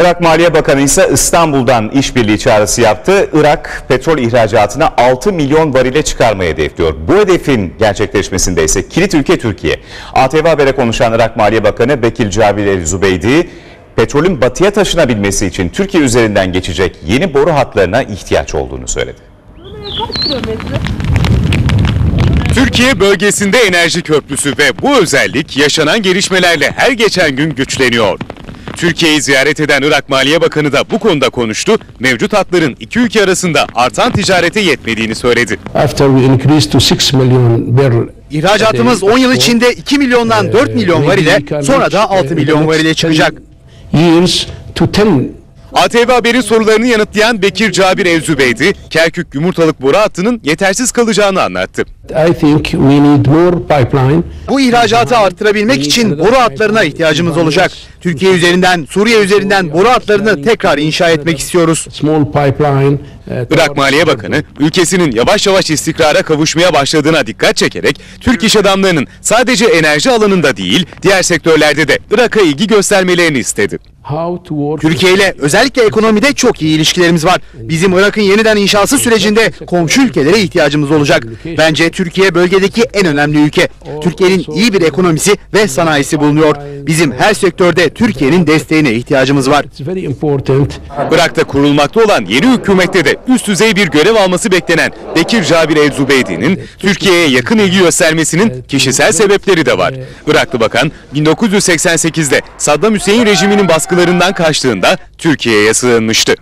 Irak Maliye Bakanı ise İstanbul'dan işbirliği çağrısı yaptı. Irak petrol ihracatını 6 milyon varile çıkarmayı hedefliyor. Bu hedefin gerçekleşmesinde ise kilit ülke Türkiye. ATV Haber'e konuşan Irak Maliye Bakanı Bekir Cabir El Zubeydi, petrolün batıya taşınabilmesi için Türkiye üzerinden geçecek yeni boru hatlarına ihtiyaç olduğunu söyledi. Türkiye bölgesinde enerji köprüsü ve bu özellik yaşanan gelişmelerle her geçen gün güçleniyor. Türkiye'yi ziyaret eden Irak Maliye Bakanı da bu konuda konuştu. Mevcut hatların iki ülke arasında artan ticarete yetmediğini söyledi. after we increased to 6 million barrel İhracatımız 10 yıl içinde 2 milyondan 4 milyon varile sonra da 6 milyon varile çıkacak. years to 10 ATV Haber'in sorularını yanıtlayan Bekir Cabir Evzübeydi, Kerkük yumurtalık boru hattının yetersiz kalacağını anlattı. I think we need more pipeline Bu ihracatı arttırabilmek için boru hatlarına ihtiyacımız olacak. Türkiye üzerinden, Suriye üzerinden boru hatlarını tekrar inşa etmek istiyoruz. small pipeline uh, Irak Maliye Bakanı, ülkesinin yavaş yavaş istikrara kavuşmaya başladığına dikkat çekerek, Türk iş adamlarının sadece enerji alanında değil, diğer sektörlerde de Irak'a ilgi göstermelerini istedi. Türkiye ile özellikle ekonomide çok iyi ilişkilerimiz var. Bizim Irak'ın yeniden inşası sürecinde komşu ülkelere ihtiyacımız olacak. Bence Türkiye bölgedeki en önemli ülke. Türkiye'nin iyi bir ekonomisi ve sanayisi bulunuyor. Bizim her sektörde Türkiye'nin desteğine ihtiyacımız var. Irak'ta kurulmakta olan yeni hükümette de üst düzey bir görev alması beklenen Bekir Cabir El Türkiye'ye yakın ilgi göstermesinin kişisel sebepleri de var. Iraklı bakan 1988'de Saddam Hüseyin rejiminin baskılarından kaçtığında Türkiye'ye sığınmıştı.